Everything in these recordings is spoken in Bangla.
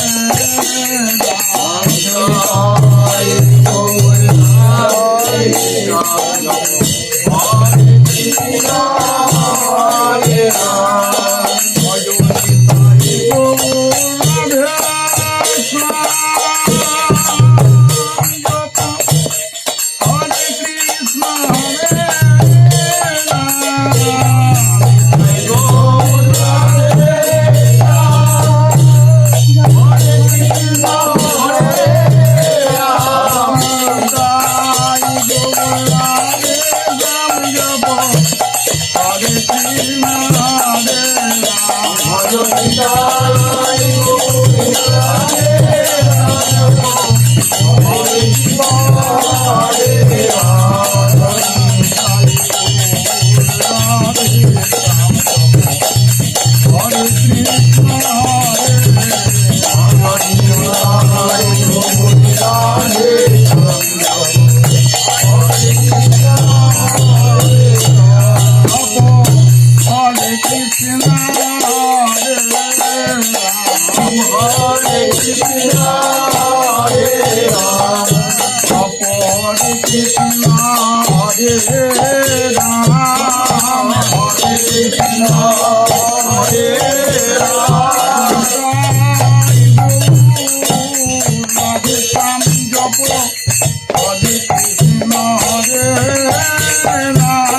Oh, Oh, রাম হরে কৃষ্ণ হরে রাম জপ হরে কৃষ্ণ হরে Ram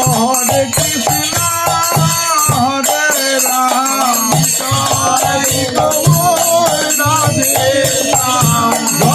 Ram, Ram, Ram, Ram,